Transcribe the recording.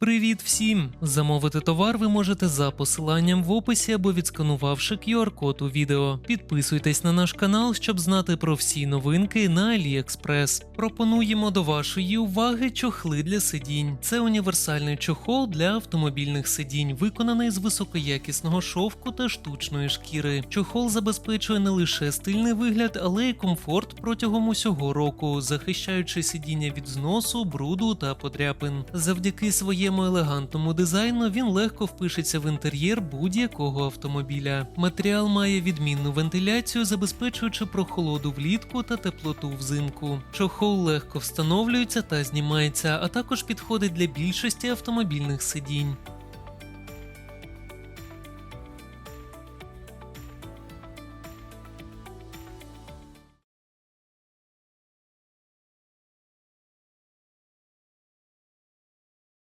Привіт всім! Замовити товар ви можете за посиланням в описі або відсканувавши QR-код у відео. Підписуйтесь на наш канал, щоб знати про всі новинки на AliExpress. Пропонуємо до вашої уваги чохли для сидінь. Це універсальний чохол для автомобільних сидінь, виконаний з високоякісного шовку та штучної шкіри. Чохол забезпечує не лише стильний вигляд, але й комфорт протягом усього року, захищаючи сидіння від зносу, бруду та подряпин. Завдяки своєму елегантному дизайну він легко впишеться в інтер'єр будь-якого автомобіля. Матеріал має відмінну вентиляцію, забезпечуючи прохолоду влітку та теплоту взимку. Чохол легко встановлюється та знімається, а також підходить для більшості автомобільних сидінь.